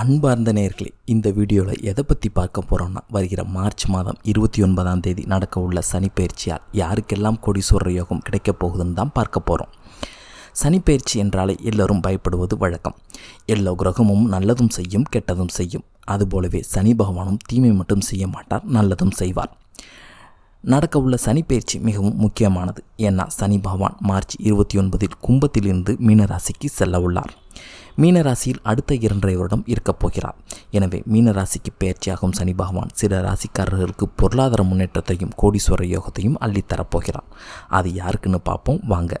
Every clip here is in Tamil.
அன்பார்ந்த நேர்களே இந்த வீடியோவில் எதை பற்றி பார்க்க போகிறோம்னா வருகிற மார்ச் மாதம் இருபத்தி ஒன்பதாம் தேதி நடக்க உள்ள சனிப்பெயர்ச்சியால் யாருக்கெல்லாம் கோடீஸ்வரர் யோகம் கிடைக்கப் போகுதுன்னு தான் பார்க்க போகிறோம் சனிப்பெயர்ச்சி என்றாலே எல்லோரும் பயப்படுவது வழக்கம். எல்லா கிரகமும் நல்லதும் செய்யும் கெட்டதும் செய்யும். அதுபோலவே சனி பகவானும் தீமை மட்டும் செய்ய மாட்டார் நல்லதும் செய்வார். நடக்க உள்ள சனிப்பெயர்ச்சி மிகவும் முக்கியமானது. ஏன்னா சனி பகவான் மார்ச் இருபத்தி ஒன்பதில் கும்பத்திலிருந்து மீனராசிக்கு செல்ல உள்ளார். மீனராசியில் அடுத்த இரண்டரை வருடம் இருக்கப் போகிறார். எனவே மீனராசிக்கு பயிற்சியாகும் சனி பகவான் சில ராசிக்காரர்களுக்கு பொருளாதார முன்னேற்றத்தையும் கோடீஸ்வர யோகத்தையும் அள்ளித்தரப்போகிறார் அது யாருக்குன்னு பார்ப்போம். வாங்க.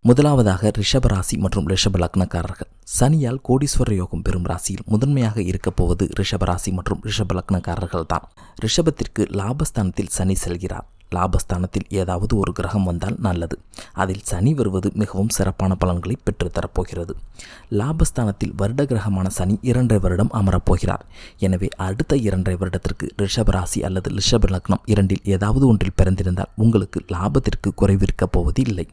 முதலாவதாக ரிஷபராசி மற்றும் ரிஷப லக்னக்காரர்கள். சனியால் கோடீஸ்வர யோகம் பெறும் ராசியில் முதன்மையாக இருக்கப் போவது ரிஷபராசி மற்றும் ரிஷப லக்னக்காரர்கள் தான் ரிஷபத்திற்கு லாபஸ்தானத்தில் சனி செல்கிறார். லாபஸ்தானத்தில் ஏதாவது ஒரு கிரகம் வந்தால் நல்லது. அதில் சனி வருவது மிகவும் சிறப்பான பலன்களை பெற்றுத்தரப்போகிறது. லாபஸ்தானத்தில் வருட கிரகமான சனி இரண்டரை வருடம் அமரப்போகிறார். எனவே அடுத்த இரண்டரை வருடத்திற்கு ரிஷபராசி அல்லது ரிஷப லக்னம் இரண்டில் ஏதாவது ஒன்றில் பிறந்திருந்தால் உங்களுக்கு லாபத்திற்கு குறைவிருக்கப் போவது இல்லை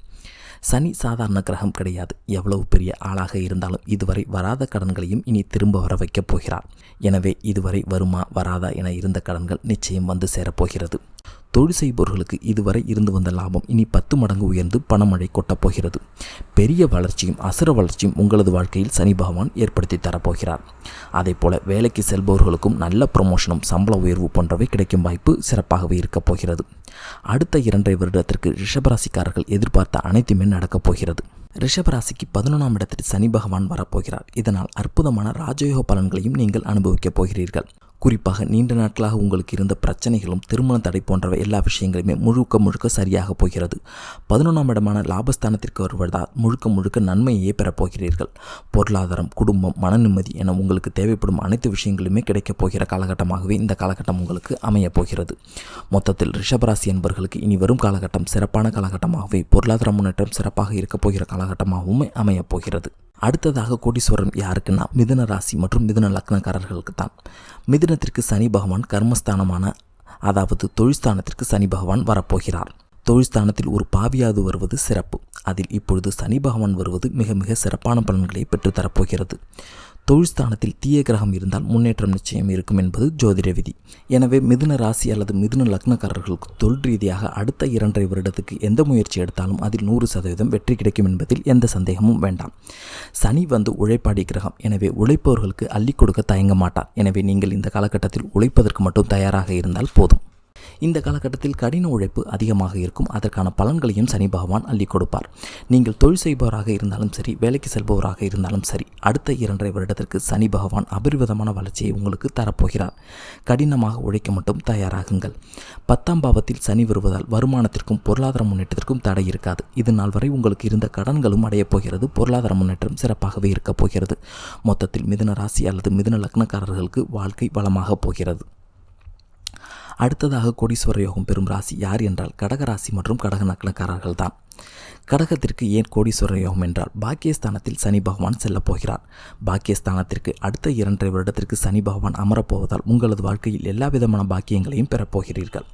சனி சாதாரண கிரகம் கிடையாது. எவ்வளவு பெரிய ஆளாக இருந்தாலும் இதுவரை வராத கடன்களையும் இனி திரும்ப வர வைக்கப் போகிறார். எனவே இதுவரை வருமா வராதா என இருந்த கடன்கள் நிச்சயம் வந்து சேரப்போகிறது. தொழில் செய்பவர்களுக்கு இதுவரை இருந்து வந்த லாபம் இனி பத்து மடங்கு உயர்ந்து பணமழை கொட்டப்போகிறது பெரிய வளர்ச்சியும் அசுர வளர்ச்சியும் உங்களது வாழ்க்கையில் சனி பகவான் ஏற்படுத்தி தரப்போகிறார். அதே போல வேலைக்கு செல்பவர்களுக்கும் நல்ல ப்ரொமோஷனும் சம்பள உயர்வு போன்றவை கிடைக்கும் வாய்ப்பு சிறப்பாகவே இருக்கப் போகிறது. அடுத்த இரண்டரை வருடத்திற்கு ரிஷபராசிக்காரர்கள் எதிர்பார்த்த அனைத்துமே நடக்கப் போகிறது. ரிஷபராசிக்கு பதினொன்றாம் இடத்தில் சனி பகவான் வரப்போகிறார். இதனால் அற்புதமான ராஜயோக பலன்களையும் நீங்கள் அனுபவிக்கப் போகிறீர்கள். குறிப்பாக நீண்ட நாட்களாக உங்களுக்கு இருந்த பிரச்சனைகளும் திருமண தடை போன்றவை எல்லா விஷயங்களுமே முழுக்க முழுக்க சரியாக போகிறது. பதினொன்றாம் இடமான லாபஸ்தானத்திற்கு வருவதால் முழுக்க முழுக்க நன்மையே பெறப்போகிறீர்கள் பொருளாதாரம் குடும்பம் மன நிம்மதி என உங்களுக்கு தேவைப்படும் அனைத்து விஷயங்களுமே கிடைக்கப் போகிற காலகட்டமாகவே இந்த காலகட்டம் உங்களுக்கு அமையப் போகிறது. மொத்தத்தில் ரிஷபராசி என்பவர்களுக்கு இனி வரும் காலகட்டம் சிறப்பான காலகட்டமாகவே பொருளாதார முன்னேற்றம் சிறப்பாக இருக்கப் போகிற காலகட்டமாகவும் அமையப் போகிறது. அடுத்ததாக கோடீஸ்வரன் யாருக்குன்னா? மிதுன ராசி மற்றும் மிதுன லக்னக்காரர்களுக்கு தான். மிதுனத்திற்கு சனி பகவான் கர்மஸ்தானமான அதாவது தொழில்ஸ்தானத்திற்கு சனி பகவான் வரப்போகிறார். தொழில்ஸ்தானத்தில் ஒரு பாவியாது வருவது சிறப்பு. அதில் இப்பொழுது சனி பகவான் வருவது மிக மிக சிறப்பான பலன்களை பெற்றுத்தரப்போகிறது. தொழில்ஸ்தானத்தில் தீய கிரகம் இருந்தால் முன்னேற்றம் நிச்சயம் இருக்கும் என்பது ஜோதிட விதி. எனவே மிதுன ராசி அல்லது மிதுன லக்னக்காரர்களுக்கு தொழில் ரீதியாக அடுத்த இரண்டரை வருடத்துக்கு எந்த முயற்சி எடுத்தாலும் அதில் நூறு சதவீதம் வெற்றி கிடைக்கும் என்பதில் எந்த சந்தேகமும் வேண்டாம். சனி வந்து உழைப்பாடி கிரகம். எனவே உழைப்பவர்களுக்கு அள்ளி கொடுக்க தயங்க மாட்டார். எனவே நீங்கள் இந்த காலகட்டத்தில் உழைப்பதற்கு மட்டும் தயாராக இருந்தால் போதும். இந்த காலகட்டத்தில் கடின உழைப்பு அதிகமாக இருக்கும். அதற்கான பலன்களையும் சனி பகவான் அள்ளி கொடுப்பார். நீங்கள் தொழில் செய்பவராக இருந்தாலும் சரி வேலைக்கு செல்பவராக இருந்தாலும் சரி அடுத்த இரண்டரை வருடத்திற்கு சனி பகவான் அபரிவிதமான வளர்ச்சியை உங்களுக்கு தரப்போகிறார். கடினமாக உழைக்க மட்டும் தயாராகுங்கள். பத்தாம் பாவத்தில் சனி வருவதால் வருமானத்திற்கும் பொருளாதார முன்னேற்றத்திற்கும் தடை இருக்காது. இது நாள் வரை உங்களுக்கு இருந்த கடன்களும் அடையப் போகிறது. பொருளாதார முன்னேற்றம் சிறப்பாகவே இருக்கப் போகிறது. மொத்தத்தில் மிதுன ராசி அல்லது மிதுன லக்னக்காரர்களுக்கு வாழ்க்கை வளமாகப் போகிறது. அடுத்ததாக கோடீஸ்வர யோகம் பெறும் ராசி யார் என்றால் கடகராசி மற்றும் கடக நக்கணக்காரர்கள் தான். கடகத்திற்கு ஏன் கோடீஸ்வர யோகம் என்றால் பாக்கியஸ்தானத்தில் சனி பகவான் செல்லப் போகிறார். பாக்கியஸ்தானத்திற்கு அடுத்த இரண்டரை வருடத்திற்கு சனி பகவான் அமரப்போவதால் உங்களது வாழ்க்கையில் எல்லா விதமான பாக்கியங்களையும் பெறப்போகிறீர்கள்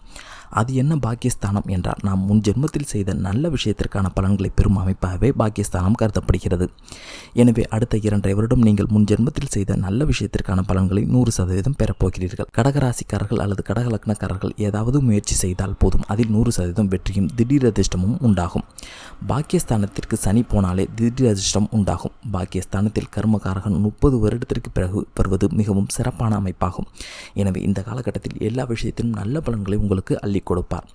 அது என்ன பாக்கியஸ்தானம் என்றால் நாம் முன் ஜென்மத்தில் செய்த நல்ல விஷயத்திற்கான பலன்களை பெறும் அமைப்பாகவே பாக்கியஸ்தானம் கருதப்படுகிறது. எனவே அடுத்த இரண்டரை வருடம் நீங்கள் முன் ஜென்மத்தில் செய்த நல்ல விஷயத்திற்கான பலன்களை நூறு சதவீதம் பெறப்போகிறீர்கள் கடகராசிக்காரர்கள் அல்லது கடகலக்னக்காரர்கள் ஏதாவது முயற்சி செய்தால் போதும் அதில் நூறு சதவீதம் வெற்றியும் திடீர் அதிர்ஷ்டமும் உண்டாகும். பாக்கியஸ்தானத்திற்கு சனி போனாலே திடீர் அதிர்ஷ்டம் உண்டாகும். பாக்கியஸ்தானத்தில் கர்மகாரகன் முப்பது வருடத்திற்கு பிறகு வருவது மிகவும் சிறப்பான அமைப்பாகும். எனவே இந்த காலகட்டத்தில் எல்லா விஷயத்திலும் நல்ல பலன்களை உங்களுக்கு அள்ளி கொடுப்பார்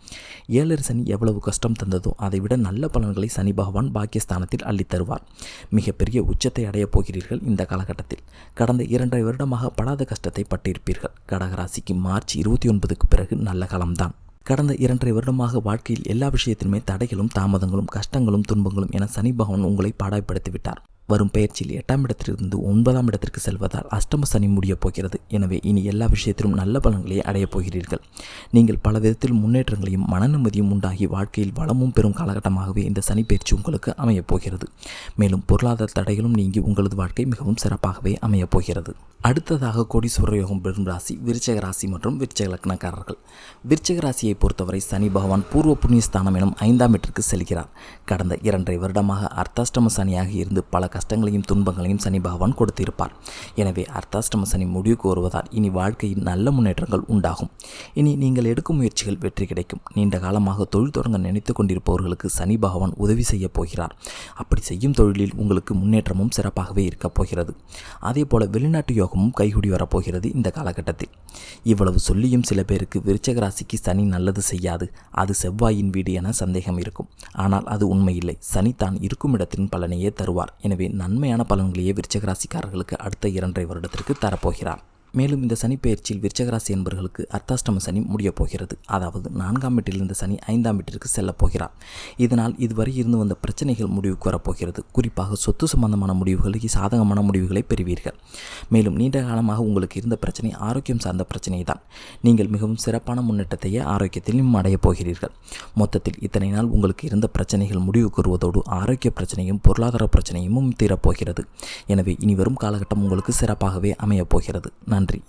ஏழரை சனி எவ்வளவு கஷ்டம் தந்ததோ அதைவிட நல்ல பலன்களை சனி பகவான் பாக்கியஸ்தானத்தில் அள்ளி தருவார். மிகப்பெரிய உச்சத்தை அடையப் போகிறீர்கள் இந்த காலகட்டத்தில். கடந்த இரண்டரை வருடமாக படாத கஷ்டத்தை பட்டிருப்பீர்கள். கடகராசிக்கு மார்ச் இருபத்தி ஒன்பதுக்கு பிறகு நல்ல காலம்தான். கடந்த இரண்டரை வருடமாக வாழ்க்கையில் எல்லா விஷயத்திலுமே தடைகளும் தாமதங்களும் கஷ்டங்களும் துன்பங்களும் என சனி பகவான் உங்களை பாடாய்ப்படுத்திவிட்டார் வரும் பயிற்சியில் எட்டாம் இடத்திலிருந்து ஒன்பதாம் இடத்திற்கு செல்வதால் அஷ்டம சனி முடியப் போகிறது. எனவே இனி எல்லா விஷயத்திலும் நல்ல பலன்களை அடையப் போகிறீர்கள். நீங்கள் பல விதத்தில் முன்னேற்றங்களையும் மனநிம்மதியும் உண்டாகி வாழ்க்கையில் வளமும் பெறும் காலகட்டமாகவே இந்த சனி பயிற்சி உங்களுக்கு அமையப் போகிறது. மேலும் பொருளாதார தடைகளும் நீங்கி உங்களது வாழ்க்கை மிகவும் சிறப்பாகவே அமையப் போகிறது. அடுத்ததாக கோடீஸ்வர யோகம் பெறும் ராசி விருச்சக ராசி மற்றும் விருச்சக லக்னக்காரர்கள். விருச்சக ராசியை பொறுத்தவரை சனி பகவான் பூர்வ புண்ணிய ஸ்தானம் எனும் ஐந்தாம் இடத்திற்கு செல்கிறார். கடந்த இரண்டரை வருடமாக அர்த்தாஷ்டம சனியாக இருந்து பல கஷ்டங்களையும் துன்பங்களையும் சனி பகவான் கொடுத்திருப்பார். எனவே அர்த்தாஷ்டம சனி முடிவுக்கு வருவதால் இனி வாழ்க்கையில் நல்ல முன்னேற்றங்கள் உண்டாகும். இனி நீங்கள் எடுக்கும் முயற்சிகள் வெற்றி கிடைக்கும். நீண்ட காலமாக தொழில் தொடங்க நினைத்து கொண்டிருப்பவர்களுக்கு சனி பகவான் உதவி செய்ய போகிறார். அப்படி செய்யும் தொழிலில் உங்களுக்கு முன்னேற்றமும் சிறப்பாகவே இருக்கப் போகிறது. அதே போல வெளிநாட்டு யோகமும் கைகூடி வரப்போகிறது இந்த காலகட்டத்தில். இவ்வளவு சொல்லியும் சில பேருக்கு விருச்சக ராசிக்கு சனி நல்லது செய்யாது. அது செவ்வாயின் வீடு என சந்தேகம் இருக்கும். ஆனால் அது உண்மையில்லை. சனி தான் இருக்கும் இடத்தின் பலனையே தருவார். எனவே நன்மையான பலன்களையே விருச்சக ராசிக்காரர்களுக்கு அடுத்த இரண்டரை வருடத்திற்கு தரப்போகிறார். மேலும் இந்த சனி பெயர்ச்சியில் விருச்சகராசி என்பவர்களுக்கு அர்த்தாஷ்டம சனி முடியப் போகிறது. அதாவது நான்காம் வீட்டில் இருந்த சனி ஐந்தாம் வீட்டிற்கு செல்லப் போகிறார். இதனால் இதுவரை இருந்து வந்த பிரச்சனைகள் முடிவுக்கு வரப்போகிறது குறிப்பாக சொத்து சம்பந்தமான முடிவுகளுக்கு சாதகமான முடிவுகளை பெறுவீர்கள். மேலும் நீண்ட காலமாக உங்களுக்கு இருந்த பிரச்சனை ஆரோக்கியம் சார்ந்த பிரச்சனை தான் நீங்கள் மிகவும் சிறப்பான முன்னேற்றத்தையே ஆரோக்கியத்திலும் அடையப் போகிறீர்கள். மொத்தத்தில் இத்தனை நாள் உங்களுக்கு இருந்த பிரச்சனைகள் முடிவுக்கு வருவதோடு ஆரோக்கிய பிரச்சனையும் பொருளாதார பிரச்சனையும் தீரப்போகிறது எனவே இனி வரும் காலகட்டம் உங்களுக்கு சிறப்பாகவே அமையப் போகிறது. Nandri.